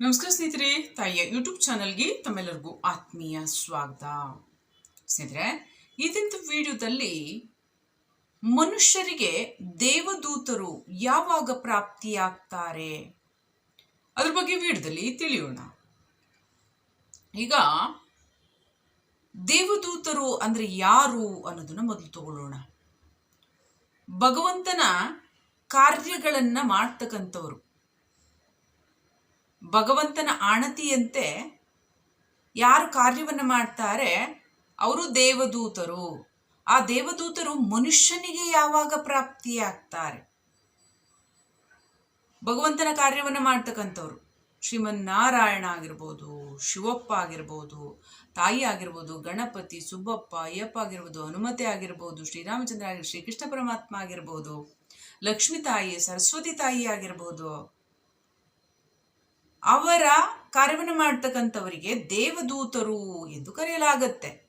ನಮಸ್ಕಾರ ಸ್ನೇಹಿತರೆ, ತಾಯಿಯ ಯೂಟ್ಯೂಬ್ ಚಾನಲ್ಗೆ ತಮ್ಮೆಲ್ಲರಿಗೂ ಆತ್ಮೀಯ ಸ್ವಾಗತ. ಸ್ನೇಹಿತರೆ ಇದಿಂತ ವಿಡಿಯೋದಲ್ಲಿ ಮನುಷ್ಯರಿಗೆ ದೇವದೂತರು ಯಾವಾಗ ಪ್ರಾಪ್ತಿಯಾಗ್ತಾರೆ? ಅದ್ರ ಬಗ್ಗೆ ವಿಡಿಯೋದಲ್ಲಿ ತಿಳಿಯೋಣ. ಈಗ, ದೇವದೂತರು ಅಂದ್ರೆ ಯಾರು ಅನ್ನೋದನ್ನ ಮೊದಲು ತಗೊಳ್ಳೋಣ. ಭಗವಂತನ ಕಾರ್ಯಗಳನ್ನ ಮಾಡ್ತಕ್ಕಂಥವ್ರು. ಭಗವಂತನ ಆಣತಿಯಂತೆ ಯಾರು ಕಾರ್ಯವನ್ನು ಮಾಡ್ತಾರೆ? ಅವರು ದೇವದೂತರು. ಆ ದೇವದೂತರು ಮನುಷ್ಯನಿಗೆ ಯಾವಾಗ ಪ್ರಾಪ್ತಿಯಾಗ್ತಾರೆ? ಭಗವಂತನ ಕಾರ್ಯವನ್ನು ಮಾಡ್ತಕ್ಕಂಥವ್ರು. ಶ್ರೀಮನ್ನಾರಾಯಣ ಆಗಿರ್ಬೋದು, ಶಿವಪ್ಪ ಆಗಿರ್ಬೋದು, ತಾಯಿ ಆಗಿರ್ಬೋದು, ಗಣಪತಿ, ಸುಬ್ಬಪ್ಪ, ಅಯ್ಯಪ್ಪ ಆಗಿರ್ಬೋದು, ಹನುಮತೆ ಆಗಿರ್ಬೋದು, ಶ್ರೀರಾಮಚಂದ್ರ ಆಗಿರ್ಬೋದು, ಶ್ರೀಕೃಷ್ಣ ಪರಮಾತ್ಮ ಆಗಿರ್ಬೋದು, ಲಕ್ಷ್ಮೀ ತಾಯಿ, ಸರಸ್ವತಿ ತಾಯಿ ಆಗಿರ್ಬೋದು ಅವರ ಕಾರ್ಯವನ್ನು ಮಾಡ್ತಕ್ಕಂಥವರಿಗೆ ದೇವದೂತರು ಎಂದು ಕರೆಯಲಾಗತ್ತೆ.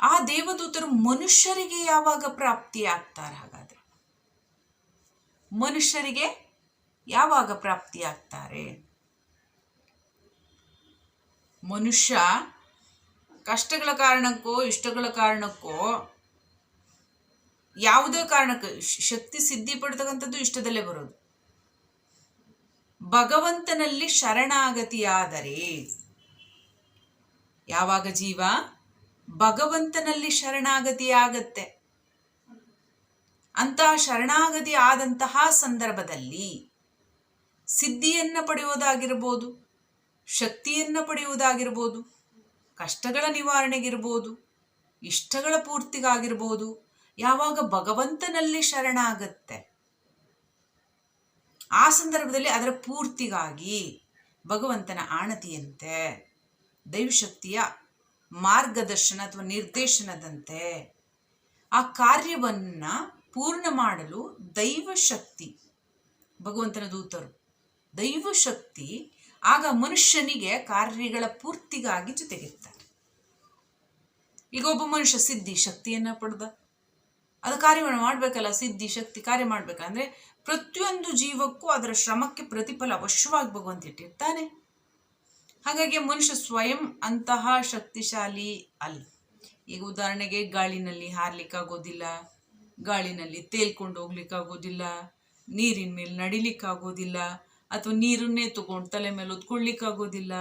ಆ ದೇವದೂತರು ಮನುಷ್ಯರಿಗೆ ಯಾವಾಗ ಪ್ರಾಪ್ತಿ ಆಗ್ತಾರೆ ಹಾಗಾದ್ರೆ? ಮನುಷ್ಯರಿಗೆ ಯಾವಾಗ ಪ್ರಾಪ್ತಿ ಆಗ್ತಾರೆ? ಮನುಷ್ಯ ಕಷ್ಟಗಳ ಕಾರಣಕ್ಕೋ, ಇಷ್ಟಗಳ ಕಾರಣಕ್ಕೋ, ಯಾವುದೇ ಕಾರಣಕ್ಕೆ, ಶಕ್ತಿ, ಸಿದ್ಧಿ ಪಡ್ತಕ್ಕಂಥದ್ದು ಇಷ್ಟದಲ್ಲೇ ಬರೋದು. ಭಗವಂತನಲ್ಲಿ ಶರಣಾಗತಿಯಾದರೆ ಯಾವಾಗ ಜೀವ? ಭಗವಂತನಲ್ಲಿ ಶರಣಾಗತಿಯಾಗತ್ತೆ. ಅಂತಹ ಶರಣಾಗತಿ ಆದಂತಹ ಸಂದರ್ಭದಲ್ಲಿ ಸಿದ್ಧಿಯನ್ನ ಪಡೆಯುವುದಾಗಿರ್ಬೋದು, ಶಕ್ತಿಯನ್ನ ಪಡೆಯುವುದಾಗಿರ್ಬೋದು, ಕಷ್ಟಗಳ ನಿವಾರಣೆಗಿರ್ಬೋದು, ಇಷ್ಟಗಳ ಪೂರ್ತಿಗಾಗಿರ್ಬೋದು, ಯಾವಾಗ ಭಗವಂತನಲ್ಲಿ ಶರಣಾಗತ್ತೆ? ಆ ಸಂದರ್ಭದಲ್ಲಿ ಅದರ ಪೂರ್ತಿಗಾಗಿ ಭಗವಂತನ ಆಣತಿಯಂತೆ, ದೈವಶಕ್ತಿಯ ಮಾರ್ಗದರ್ಶನ ಅಥವಾ ನಿರ್ದೇಶನದಂತೆ ಆ ಕಾರ್ಯವನ್ನು ಪೂರ್ಣ ಮಾಡಲು ದೈವಶಕ್ತಿ, ಭಗವಂತನ ದೂತರು, ದೈವಶಕ್ತಿ ಆಗ ಮನುಷ್ಯನಿಗೆ ಕಾರ್ಯಗಳ ಪೂರ್ತಿಗಾಗಿ ಜೊತೆಗಿರ್ತಾರೆ. ಈಗ ಒಬ್ಬ ಮನುಷ್ಯ ಸಿದ್ಧಿ ಶಕ್ತಿಯನ್ನು ಪಡೆದ ಅದು ಕಾರ್ಯವನ್ನು ಮಾಡಬೇಕಲ್ಲ, ಸಿದ್ಧಿ, ಶಕ್ತಿ ಕಾರ್ಯ ಮಾಡ್ಬೇಕಂದ್ರೆ ಪ್ರತಿಯೊಂದು ಜೀವಕ್ಕೂ ಅದರ ಶ್ರಮಕ್ಕೆ ಪ್ರತಿಫಲ ಅವಶ್ಯವಾಗಿ ಭಗವಂತ ಇಟ್ಟಿರ್ತಾನೆ. ಹಾಗಾಗಿ ಮನುಷ್ಯ ಸ್ವಯಂ ಅಂತಹ ಶಕ್ತಿಶಾಲಿ ಅಲ್ಲ. ಈಗ ಉದಾಹರಣೆಗೆ ಗಾಳಿನಲ್ಲಿ ಹಾರ್ಲಿಕ್ಕಾಗೋದಿಲ್ಲ, ಗಾಳಿನಲ್ಲಿ ತೇಲ್ಕೊಂಡು ಹೋಗ್ಲಿಕ್ಕಾಗೋದಿಲ್ಲ, ನೀರಿನ ಮೇಲೆ ನಡಿಲಿಕ್ಕಾಗೋದಿಲ್ಲ, ಅಥವಾ ನೀರನ್ನೇ ತಗೊಂಡು ತಲೆ ಮೇಲೆ ಹೊತ್ಕೊಳ್ಳಿಕ್ಕಾಗೋದಿಲ್ಲ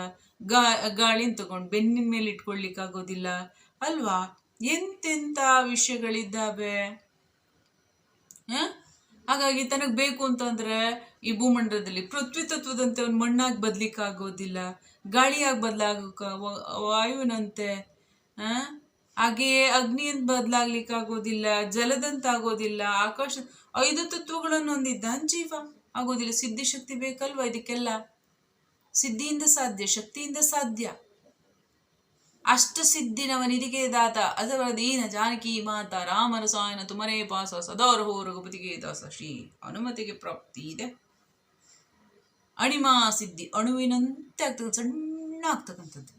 ಗಾ, ಗಾಳಿನ ತಗೊಂಡು ಬೆನ್ನಿನ ಮೇಲೆ ಇಟ್ಕೊಳ್ಳಿಕ್ಕಾಗೋದಿಲ್ಲ ಅಲ್ವಾ? ಎಂತೆಂಥ ವಿಷಯಗಳಿದ್ದಾವೆ? ಹಾಗಾಗಿ ತನಗೆ ಬೇಕು ಅಂತಂದ್ರೆ ಈ ಭೂಮಂಡಲದಲ್ಲಿ ಪೃಥ್ವಿ ತತ್ವದಂತೆ ಒಂದು ಮಣ್ಣಾಗಿ ಬದ್ಲಿಕ್ಕೆ ಆಗೋದಿಲ್ಲ ಗಾಳಿಯಾಗಿ ಬದಲಾಗೋಕ ವಾಯುವಿನಂತೆ? ಹಾಗೆಯೇ ಅಗ್ನಿಯಂತ ಬದಲಾಗ್ಲಿಕ್ಕಾಗೋದಿಲ್ಲ ಜಲದಂತ ಆಗೋದಿಲ್ಲ ಆಕಾಶ ಐದು ತತ್ವಗಳನ್ನು ಹೊಂದಿದ್ದಾನ್ ಜೀವ ಆಗೋದಿಲ್ಲ ಸಿದ್ಧಿ ಶಕ್ತಿ ಬೇಕಲ್ವಾ ಇದಕ್ಕೆಲ್ಲ ಸಿದ್ಧಿಯಿಂದ ಸಾಧ್ಯ, ಶಕ್ತಿಯಿಂದ ಸಾಧ್ಯ ಅಷ್ಟ ಸಿದ್ಧಿನವನಿದಿಗೆ ದಾತ ಅದರ ದೀನ ಜಾನಕಿ ಮಾತ ರಾಮನ ಸಾಯನ ತುಮರೇ ಪಾಸ ಸದಾರ ಹೋ ರಘುಪತಿಗೆ ದಾಸ ಶ್ರೀ ಅನುಮತಿಗೆ ಪ್ರಾಪ್ತಿ ಇದೆ. ಅಣಿಮಾ ಸಿದ್ಧಿ ಅಣುವಿನಂತೆ ಆಗ್ತಕ್ಕಂಥ ಸಣ್ಣ ಆಗ್ತಕ್ಕಂಥದ್ದು.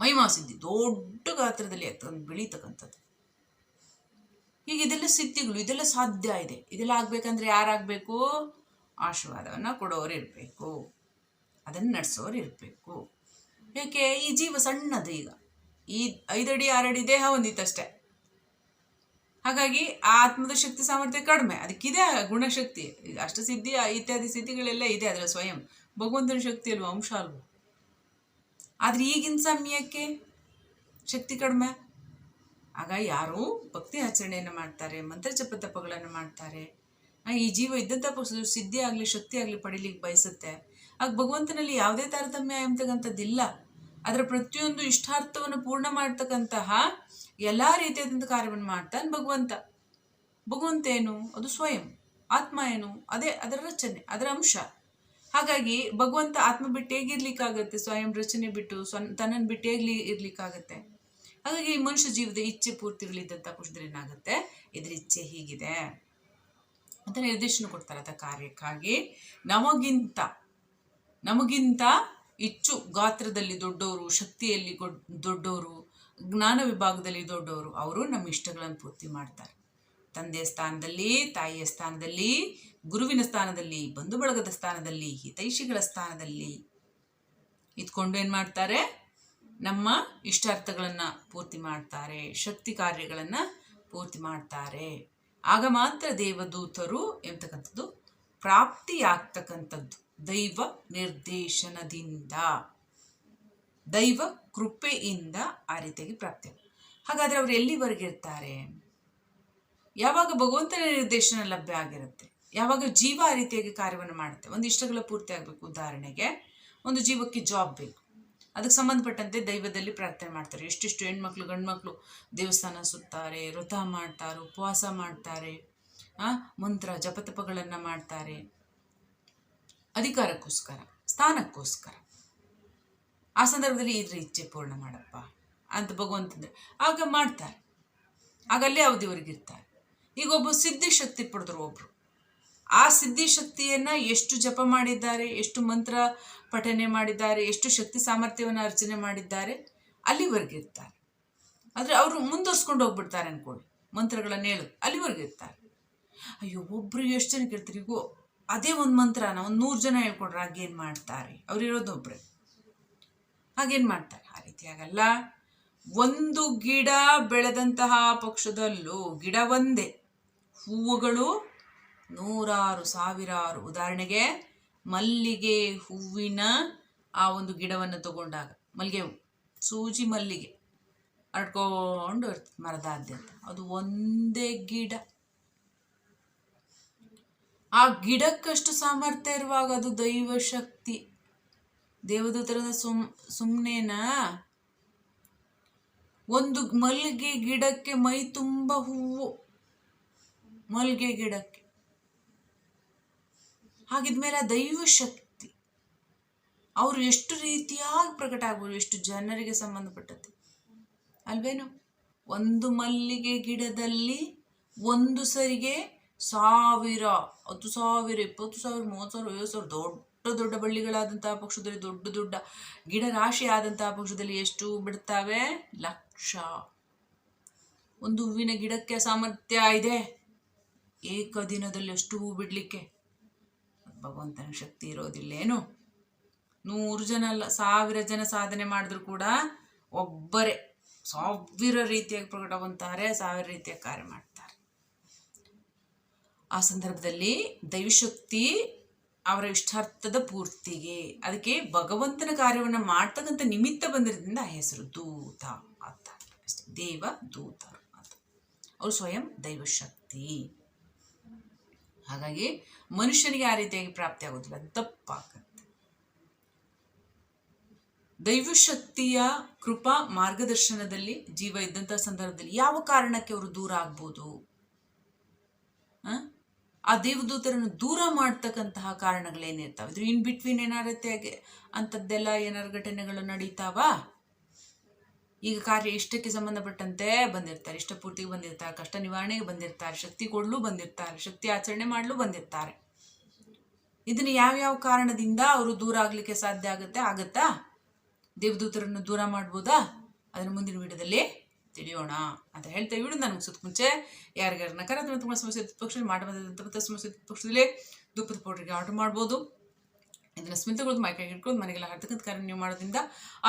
ಮಹಿಮಾ ಸಿದ್ಧಿ ದೊಡ್ಡ ಗಾತ್ರದಲ್ಲಿ ಆಗ್ತಕ್ಕಂಥ ಬೆಳೀತಕ್ಕಂಥದ್ದು. ಹೀಗೆ ಇದೆಲ್ಲ ಸಿದ್ಧಿಗಳು, ಇದೆಲ್ಲ ಸಾಧ್ಯ ಇದೆ. ಇದೆಲ್ಲ ಆಗ್ಬೇಕಂದ್ರೆ ಯಾರಾಗಬೇಕು? ಆಶೀರ್ವಾದವನ್ನು ಕೊಡೋರು ಇರಬೇಕು ಅದನ್ನು ನಡೆಸೋರು ಇರಬೇಕು ಯಾಕೆ ಈ ಜೀವ ಸಣ್ಣದು ಈಗ. ಈ ಐದಡಿ, ಆರಡಿ ದೇಹ ಹೊಂದಿತ್ತಷ್ಟೆ ಹಾಗಾಗಿ ಆ ಆತ್ಮದ ಶಕ್ತಿ ಸಾಮರ್ಥ್ಯ ಕಡಿಮೆ. ಅದಕ್ಕಿದೆ ಗುಣಶಕ್ತಿ. ಈಗ ಅಷ್ಟಸಿದ್ಧಿ ಇತ್ಯಾದಿ ಸಿದ್ಧಿಗಳೆಲ್ಲ ಇದೆ ಅದರ ಸ್ವಯಂ. ಭಗವಂತನ ಶಕ್ತಿ ಅಲ್ವ? ಅಂಶ ಅಲ್ವಾ? ಆದ್ರೆ ಈಗಿನ ಸಮಯಕ್ಕೆ ಶಕ್ತಿ ಕಡಿಮೆ? ಆಗ ಯಾರು ಭಕ್ತಿ ಆಚರಣೆಯನ್ನು ಮಾಡ್ತಾರೆ, ಮಂತ್ರ ಜಪ ತಪಗಳನ್ನು ಮಾಡ್ತಾರೆ. ಈ ಜೀವ ಇದ್ದಂಥ ಸಿದ್ಧಿ ಆಗಲಿ, ಶಕ್ತಿ ಆಗಲಿ ಪಡೀಲಿಕ್ಕೆ ಬಯಸುತ್ತೆ. ಆಗ ಭಗವಂತನಲ್ಲಿ ಯಾವುದೇ ತಾರತಮ್ಯ ಎಂಬತಕ್ಕಂಥದ್ದಿಲ್ಲ ಅದರ ಪ್ರತಿಯೊಂದು ಇಷ್ಟಾರ್ಥವನ್ನು ಪೂರ್ಣ ಮಾಡ್ತಕ್ಕಂತಹ ಎಲ್ಲ ರೀತಿಯಾದಂಥ ಕಾರ್ಯವನ್ನು ಮಾಡ್ತಾನೆ ಭಗವಂತ. ಭಗವಂತ ಏನು? ಅದು ಸ್ವಯಂ. ಆತ್ಮ ಏನು? ಅದೇ ಅದರ ರಚನೆ, ಅದರ ಅಂಶ. ಹಾಗಾಗಿ ಭಗವಂತ ಆತ್ಮ ಬಿಟ್ಟು ಹೇಗಿರ್ಲಿಕ್ಕಾಗತ್ತೆ? ಸ್ವಯಂ ರಚನೆ ಬಿಟ್ಟು ಸ್ವ ತನ್ನನ್ನು ಬಿಟ್ಟು ಹೇಗ್ಲಿ ಇರ್ಲಿಕ್ಕಾಗತ್ತೆ? ಹಾಗಾಗಿ ಮನುಷ್ಯ ಜೀವದ ಇಚ್ಛೆ ಪೂರ್ತಿಗಳಿದ್ದಂಥ ಪುರುಷದಲ್ಲಿ ಏನಾಗುತ್ತೆ? ಇದ್ರ ಇಚ್ಛೆ ಹೀಗಿದೆ. ಅಂತ ನಿರ್ದೇಶನ ಕೊಡ್ತಾರೆ ಅದ ಕಾರ್ಯಕ್ಕಾಗಿ. ನಮಗಿಂತ ನಮಗಿಂತ ಹೆಚ್ಚು ಗಾತ್ರದಲ್ಲಿ ದೊಡ್ಡವರು, ಶಕ್ತಿಯಲ್ಲಿ ದೊಡ್ಡವರು, ಜ್ಞಾನ ವಿಭಾಗದಲ್ಲಿ ದೊಡ್ಡವರು, ಅವರು ನಮ್ಮ ಇಷ್ಟಗಳನ್ನು ಪೂರ್ತಿ ಮಾಡ್ತಾರೆ. ತಂದೆಯ ಸ್ಥಾನದಲ್ಲಿ, ತಾಯಿಯ ಸ್ಥಾನದಲ್ಲಿ, ಗುರುವಿನ ಸ್ಥಾನದಲ್ಲಿ, ಬಂಧು ಬಳಗದ ಸ್ಥಾನದಲ್ಲಿ, ಹಿತೈಷಿಗಳ ಸ್ಥಾನದಲ್ಲಿ ಇದ್ಕೊಂಡು ಏನು ಮಾಡ್ತಾರೆ? ನಮ್ಮ ಇಷ್ಟಾರ್ಥಗಳನ್ನು ಪೂರ್ತಿ ಮಾಡ್ತಾರೆ, ಶಕ್ತಿ ಕಾರ್ಯಗಳನ್ನು ಪೂರ್ತಿ ಮಾಡ್ತಾರೆ. ಆಗ ಮಾತ್ರ ದೇವದೂತರು ಎಂಬತಕ್ಕಂಥದ್ದು ಪ್ರಾಪ್ತಿಯಾಗ್ತಕ್ಕಂಥದ್ದು. ದೈವ ನಿರ್ದೇಶನದಿಂದ, ದೈವ ಕೃಪೆಯಿಂದ ಆ ರೀತಿಯಾಗಿ ಪ್ರಾಪ್ತಿ ಹಾಗಾದರೆ ಅವ್ರು ಎಲ್ಲಿವರೆಗೆ ಇರ್ತಾರೆ? ಯಾವಾಗ ಭಗವಂತನ ನಿರ್ದೇಶನ ಲಭ್ಯ ಆಗಿರುತ್ತೆ? ಯಾವಾಗ ಜೀವ ಆ ರೀತಿಯಾಗಿ ಕಾರ್ಯವನ್ನು ಮಾಡುತ್ತೆ? ಒಂದು ಇಷ್ಟಗಳ ಪೂರ್ತಿ ಆಗಬೇಕು. ಉದಾಹರಣೆಗೆ, ಒಂದು ಜೀವಕ್ಕೆ ಜಾಬ್ ಬೇಕು. ಅದಕ್ಕೆ ಸಂಬಂಧಪಟ್ಟಂತೆ ದೈವದಲ್ಲಿ ಪ್ರಾರ್ಥನೆ ಮಾಡ್ತಾರೆ. ಎಷ್ಟೆಷ್ಟು ಹೆಣ್ಮಕ್ಳು, ಗಂಡ್ಮಕ್ಳು ದೇವಸ್ಥಾನ ಸುತ್ತಾರೆ, ವ್ರತ ಮಾಡ್ತಾರೆ, ಉಪವಾಸ ಮಾಡ್ತಾರೆ ಮಂತ್ರ, ಜಪತಪಗಳನ್ನು ಮಾಡ್ತಾರೆ. ಅಧಿಕಾರಕ್ಕೋಸ್ಕರ, ಸ್ಥಾನಕ್ಕೋಸ್ಕರ. ಆ ಸಂದರ್ಭದಲ್ಲಿ ಇದ್ರ ಇಚ್ಛೆ ಪೂರ್ಣ ಮಾಡಪ್ಪ ಅಂತ ಭಗವಂತಂದ್ರೆ ಆಗ ಮಾಡ್ತಾರೆ. ಆಗ ಅಲ್ಲೇ ಅವಧಿವರೆಗಿರ್ತಾರೆ ಈಗ ಒಬ್ಬ ಸಿದ್ಧಿಶಕ್ತಿ ಪಡೆದ್ರು ಒಬ್ರು. ಆ ಸಿದ್ಧಿಶಕ್ತಿಯನ್ನು ಎಷ್ಟು ಜಪ ಮಾಡಿದ್ದಾರೆ, ಎಷ್ಟು ಮಂತ್ರ ಪಠನೆ ಮಾಡಿದ್ದಾರೆ, ಎಷ್ಟು ಶಕ್ತಿ ಸಾಮರ್ಥ್ಯವನ್ನು ಅರ್ಚನೆ ಮಾಡಿದ್ದಾರೆ, ಅಲ್ಲಿವರೆಗೆ ಇರ್ತಾರೆ. ಆದರೆ ಅವರು ಮುಂದುವರ್ಸ್ಕೊಂಡು ಹೋಗ್ಬಿಡ್ತಾರೆ ಅನ್ಕೊಳ್ಳಿ. ಮಂತ್ರಗಳನ್ನ ಹೇಳು, ಅಲ್ಲಿವರೆಗೆ ಇರ್ತಾರೆ. ಅಯ್ಯೋ ಒಬ್ಬರು ಎಷ್ಟು ಜನಕ್ಕೆ ಇರ್ತಾರೆ ಈಗ ಅದೇ ಒಂದು ಮಂತ್ರನ ಒಂದು ನೂರು ಜನ ಹೇಳ್ಕೊಡ್ರೆ ಹಾಗೇನು ಮಾಡ್ತಾರೆ? ಅವ್ರು ಇರೋದು ಒಬ್ರೆ ಹಾಗೇನು ಮಾಡ್ತಾರೆ? ಆ ರೀತಿ ಆಗಲ್ಲ ಒಂದು ಗಿಡ ಬೆಳೆದಂತಹ ಪಕ್ಷದಲ್ಲೂ ಗಿಡ ಒಂದೇ. ಹೂವುಗಳು ನೂರಾರು, ಸಾವಿರಾರು. ಉದಾಹರಣೆಗೆ ಮಲ್ಲಿಗೆ ಹೂವಿನ ಆ ಒಂದು ಗಿಡವನ್ನು ತಗೊಂಡಾಗ ಮಲ್ಲಿಗೆ ಸೂಜಿ ಮಲ್ಲಿಗೆ. ಅಡ್ಕೊಂಡು ಇರ್ತದೆ ಮರದಾದ್ಯಂತ. ಅದು ಒಂದೇ ಗಿಡ. ಆ ಗಿಡಕ್ಕಷ್ಟು ಸಾಮರ್ಥ್ಯ ಇರುವಾಗ ಅದು ದೈವ ಶಕ್ತಿ ದೇವದೂತರದ ಸುಮ್ ಸುಮ್ಮನೆನಾ ಒಂದು ಮಲ್ಲಿಗೆ ಗಿಡಕ್ಕೆ ಮೈ ತುಂಬ ಹೂವು. ಮಲ್ಲಿಗೆ ಗಿಡಕ್ಕೆ. ಹಾಗಿದ್ಮೇಲೆ ಆ ದೈವ ಶಕ್ತಿ ಅವರು ಎಷ್ಟು ರೀತಿಯಾಗಿ ಪ್ರಕಟ ಆಗ್ಬೋದು, ಎಷ್ಟು ಜನರಿಗೆ ಸಂಬಂಧಪಟ್ಟದ್ದು. ಅಲ್ವೇನು? ಒಂದು ಮಲ್ಲಿಗೆ ಗಿಡದಲ್ಲಿ ಒಂದು ಸರಿಗೆ ಸಾವಿರ, ಹತ್ತು ಸಾವಿರ, ಇಪ್ಪತ್ತು ಸಾವಿರ, ಮೂವತ್ತು ಸಾವಿರ, ಐವತ್ತು ಸಾವಿರ ದೊಡ್ಡ ದೊಡ್ಡ ಬಳ್ಳಿಗಳಾದಂತಹ ಪಕ್ಷದಲ್ಲಿ, ದೊಡ್ಡ ದೊಡ್ಡ ಗಿಡ ರಾಶಿ ಆದಂತಹ ಪಕ್ಷದಲ್ಲಿ ಎಷ್ಟು ಬಿಡ್ತಾವೆ? ಲಕ್ಷ. ಒಂದು ಹೂವಿನ ಗಿಡಕ್ಕೆ ಸಾಮರ್ಥ್ಯ ಇದೆ. ಏಕದಿನದಲ್ಲಿ ಎಷ್ಟು ಹೂ ಬಿಡಲಿಕ್ಕೆ. ಭಗವಂತನ ಶಕ್ತಿ ಇರೋದಿಲ್ಲೇನು ನೂರು ಜನ ಅಲ್ಲ, ಸಾವಿರ ಜನ ಸಾಧನೆ ಮಾಡಿದ್ರು ಕೂಡ ಒಬ್ಬರೇ. ಸಾವಿರ ರೀತಿಯಾಗಿ ಪ್ರಕಟವಂತಾರೆ ಸಾವಿರ ರೀತಿಯ ಕಾರ್ಯ ಮಾಡ್ತಾರೆ. ಆ ಸಂದರ್ಭದಲ್ಲಿ ದೈವಶಕ್ತಿ ಅವರ ಇಷ್ಟಾರ್ಥದ ಪೂರ್ತಿಗೆ, ಅದಕ್ಕೆ ಭಗವಂತನ ಕಾರ್ಯವನ್ನು ಮಾಡ್ತಕ್ಕಂಥ ನಿಮಿತ್ತ ಬಂದಿರೋದ್ರಿಂದ ಹೆಸರು ದೂತ ಅಂತ. ದೇವ ದೂತರು ಅಂತ. ಅವರು ಸ್ವಯಂ ದೈವಶಕ್ತಿ. ಹಾಗಾಗಿ ಮನುಷ್ಯನಿಗೆ ಆ ರೀತಿಯಾಗಿ ಪ್ರಾಪ್ತಿ ಆಗೋದಿಲ್ಲ ತಪ್ಪಾಗತ್ತೆ ದೈವಶಕ್ತಿಯ ಕೃಪಾ ಮಾರ್ಗದರ್ಶನದಲ್ಲಿ ಜೀವ ಇದ್ದಂಥ ಸಂದರ್ಭದಲ್ಲಿ ಯಾವ ಕಾರಣಕ್ಕೆ ಅವರು ದೂರ ಆಗ್ಬೋದು? ಆ? ದೇವದೂತರನ್ನು ದೂರ ಮಾಡ್ತಕ್ಕಂತಹ ಕಾರಣಗಳೇನಿರ್ತಾವೆ? ಇನ್ ಬಿಟ್ವೀನ್ ಏನಾರತ್ತೆ ಅಂಥದ್ದೆಲ್ಲ ಏನಾರು ಘಟನೆಗಳು ನಡೀತಾವಾ? ಈಗ ಕಾರ್ಯ ಇಷ್ಟಕ್ಕೆ ಸಂಬಂಧಪಟ್ಟಂತೆ ಬಂದಿರ್ತಾರೆ. ಇಷ್ಟಪೂರ್ತಿಗೆ ಬಂದಿರ್ತಾರೆ. ಕಷ್ಟ ನಿವಾರಣೆಗೆ ಬಂದಿರ್ತಾರೆ. ಶಕ್ತಿ ಕೊಡಲು ಬಂದಿರ್ತಾರೆ. ಶಕ್ತಿ ಆಚರಣೆ ಮಾಡಲು ಬಂದಿರ್ತಾರೆ. ಇದನ್ನು ಯಾವ್ಯಾವ ಕಾರಣದಿಂದ ಅವರು ದೂರ ಆಗ್ಲಿಕ್ಕೆ ಸಾಧ್ಯ ಆಗುತ್ತೆ? ಆಗತ್ತಾ? ದೇವದೂತರನ್ನು ದೂರ ಮಾಡ್ಬೋದಾ? ಅದನ್ನು ಮುಂದಿನ ವಿಡಿಯೋದಲ್ಲಿ ತಿಳಿಯೋಣ ಅಂತ ಹೇಳ್ತಾ ವಿಡಿಯೋ ನನಗೆ ಸುತ್ತ ಮುಂಚೆ ಯಾರಿಗಾರು ನಕಾರಾತ್ಮಕ ಸಮಸ್ಯೆ ಪಕ್ಷದಲ್ಲಿ ಮಾಡಬಾರ್ದು ಸಮಸ್ಯೆ ಪಕ್ಷದಲ್ಲಿ ದುಪ್ಪದ ಪೌಡ್ರಿಗೆ ಆರ್ಡರ್ ಮಾಡ್ಬೋದು. ಇದನ್ನು ಸ್ಮಿತಗೊಳ್ದು ಮೈಕೈ ಹಿಡ್ಕೊಂಡು ಮನೆಗೆಲ್ಲ ಹರ್ತಕ್ಕಂಥ ಕಾರ್ಯ ನೀವು ಮಾಡೋದ್ರಿಂದ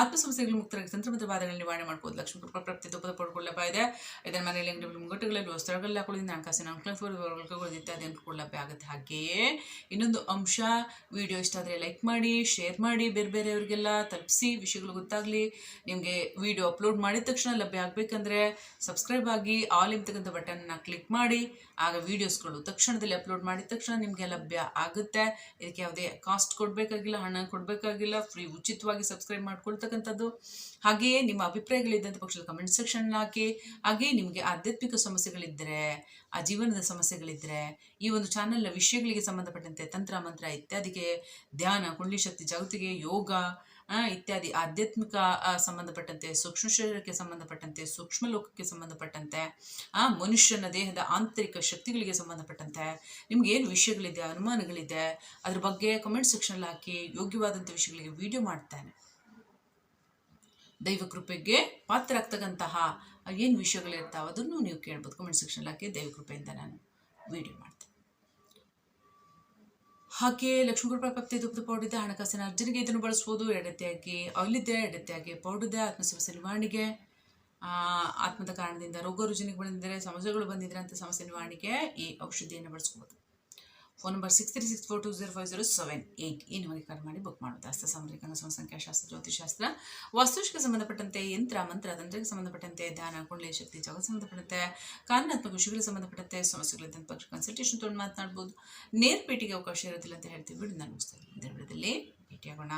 ಆತ್ಮ ಸಮಸ್ಯೆಗಳು ಮುಕ್ತರಾಗಿ ತಂತ್ರ ಮತ್ತು ನಿವಾರಣೆ ಮಾಡ್ಬೋದು. ಲಕ್ಷ್ಮೀ ಕೃಪಾ ಪ್ರಾಪ್ತಿ ಪೌಡ್ಕೊಳ್ಳ ಇದೆ. ಇದನ್ನು ಮನೆಯಲ್ಲಿ ಅಂಗಡಿ ಮುಂಗಟ್ಟುಗಳಲ್ಲಿ ವಸ್ತ್ರಗಳಲ್ಲಿ ಹಾಕೊಳ್ಳೋದ್ರಿಂದ ಹಣಕಾಸಿನ ಅಂಕಗಳು ಇತ್ಯಾದಿ ಅನುಕೂಲಭ್ಯ ಆಗುತ್ತೆ. ಹಾಗೆಯೇ ಇನ್ನೊಂದು ಅಂಶ, ವಿಡಿಯೋ ಇಷ್ಟ ಆದರೆ ಲೈಕ್ ಮಾಡಿ, ಶೇರ್ ಮಾಡಿ, ಬೇರೆ ಬೇರೆಯವರಿಗೆಲ್ಲ ತಲುಪಿಸಿ. ವಿಷಯಗಳು ಗೊತ್ತಾಗಲಿ, ನಿಮಗೆ ವಿಡಿಯೋ ಅಪ್ಲೋಡ್ ಮಾಡಿದ ತಕ್ಷಣ ಲಭ್ಯ ಆಗಬೇಕಂದ್ರೆ ಸಬ್ಸ್ಕ್ರೈಬ್ ಆಗಿ, ಆಲ್ ಇರ್ತಕ್ಕಂಥ ಬಟನ್ನ ಕ್ಲಿಕ್ ಮಾಡಿ. ಆಗ ವೀಡಿಯೋಸ್ಗಳು ತಕ್ಷಣದಲ್ಲಿ ಅಪ್ಲೋಡ್ ಮಾಡಿದ ತಕ್ಷಣ ನಿಮಗೆ ಲಭ್ಯ ಆಗುತ್ತೆ. ಇದಕ್ಕೆ ಯಾವುದೇ ಕಾಸ್ಟ್ ಕೊಡಬೇಕಾಗಿಲ್ಲ, ಹಣ ಕೊಡಬೇಕಾಗಿಲ್ಲ ಫ್ರೀ ಉಚಿತವಾಗಿ ಸಬ್ಸ್ಕ್ರೈಬ್ ಮಾಡ್ಕೊಳ್ತಕ್ಕಂಥದ್ದು. ಹಾಗೆಯೇ ನಿಮ್ಮ ಅಭಿಪ್ರಾಯಗಳಿದ್ದಂಥ ಪಕ್ಷದ ಕಮೆಂಟ್ ಸೆಕ್ಷನ್ ಹಾಕಿ, ಹಾಗೆಯೇ ನಿಮಗೆ ಆಧ್ಯಾತ್ಮಿಕ ಸಮಸ್ಯೆಗಳಿದ್ದರೆ ಆ ಜೀವನದ ಸಮಸ್ಯೆಗಳಿದ್ದರೆ ಈ ಒಂದು ಚಾನಲ್ನ ವಿಷಯಗಳಿಗೆ ಸಂಬಂಧಪಟ್ಟಂತೆ ತಂತ್ರ, ಮಂತ್ರ ಇತ್ಯಾದಿಗೆ ಧ್ಯಾನ, ಕುಂಡಲಿ ಶಕ್ತಿ ಯೋಗ ಇತ್ಯಾದಿ. ಆಧ್ಯಾತ್ಮಿಕ ಸಂಬಂಧಪಟ್ಟಂತೆ, ಸೂಕ್ಷ್ಮ ಶರೀರಕ್ಕೆ ಸಂಬಂಧಪಟ್ಟಂತೆ, ಸೂಕ್ಷ್ಮ ಲೋಕಕ್ಕೆ ಸಂಬಂಧಪಟ್ಟಂತೆ, ಆ, ಮನುಷ್ಯನ ದೇಹದ ಆಂತರಿಕ ಶಕ್ತಿಗಳಿಗೆ ಸಂಬಂಧಪಟ್ಟಂತೆ ನಿಮ್ಗೆ ಏನು ವಿಷಯಗಳಿದೆ, ಅನುಮಾನಗಳಿದೆ, ಅದ್ರ ಬಗ್ಗೆ ಕಮೆಂಟ್ ಸೆಕ್ಷನಲ್ಲಿ ಹಾಕಿ ಯೋಗ್ಯವಾದಂಥ ವಿಷಯಗಳಿಗೆ ವಿಡಿಯೋ ಮಾಡ್ತೇನೆ. ದೈವ ಕೃಪೆಗೆ ಪಾತ್ರರಾಗ್ತಕ್ಕಂತಹ ಏನು ವಿಷಯಗಳಿರ್ತಾವೆ ಅದನ್ನು ನೀವು ಕೇಳ್ಬೋದು. ಕಮೆಂಟ್ ಸೆಕ್ಷನ್ ಹಾಕಿ ದೈವ ಕೃಪೆಯಿಂದ ನಾನು ವಿಡಿಯೋ ಮಾಡ್ತೀನಿ. ಹಾಗೆ ಲಕ್ಷ್ಮೀಕೃಪಾ ಪಪ್ತಿ ಪೌಡರ್ ಪೌಡಿದೆ ಹಣಕಾಸಿನ ಅರ್ಜನಿಗೆ ಇದನ್ನು ಬಳಸ್ಬೋದು ಎಡತೆಯಾಗಿ ಆಯಿಲಿದೆ ಎಡತೆಯಾಗಿ ಪೌಡಿದೆ ಆತ್ಮಸಮಸ್ಯೆ ನಿವಾರಣೆಗೆ ಆತ್ಮದ ಕಾರಣದಿಂದ ರೋಗ ರುಜಿನಿಗೆ ಬಂದಿದ್ದರೆ ಸಮಸ್ಯೆಗಳು ಬಂದಿದ್ರೆ ಅಂತ ಸಮಸ್ಯೆ ನಿವಾರಣೆಗೆ ಈ ಔಷಧಿಯನ್ನು ಬಳಸ್ಬೋದು phone number six three six four two zero five zero seven eight ಈ ನಮಗೆ ಕರೆ ಮಾಡಿ ಬುಕ್ ಮಾಡೋದು ಹಸ್ತ ಸಾಮರಿಕ ಸಂಖ್ಯಾಶಾಸ್ತ್ರ ಜ್ಯೋತಿಷಾಸ್ತ್ರ ವಾಸ್ತುಷ್ಕ ಸಂಬಂಧಪಟ್ಟಂತೆ ಯಂತ್ರ, ಮಂತ್ರ ತಂತ್ರಕ್ಕೆ ಸಂಬಂಧಪಟ್ಟಂತೆ ಧ್ಯಾನ, ಕುಂಡಲಿ, ಶಕ್ತಿ ಜಗತ್ ಸಂಬಂಧಪಟ್ಟಂತೆ ಕಾನೂನಾತ್ಮಕ ವಿಷಯಗಳಿಗೆ ಸಂಬಂಧಪಟ್ಟಂತೆ ಸಮಸ್ಯೆಗಳಿದ್ದಂಥ ಪಕ್ಷ ಕನ್ಸಲ್ಟೇಷನ್ ತೊಗೊಂಡು ಮಾತನಾಡ್ಬೋದು. ನೇರ ಅವಕಾಶ ಇರೋದಿಲ್ಲ ಅಂತ ಹೇಳ್ತೀವಿ. ನಾನು ಮುಗಿಸ್ತೇನೆ ಇದ್ದೀನಿ. ಭೇಟಿಯಾಗೋಣ.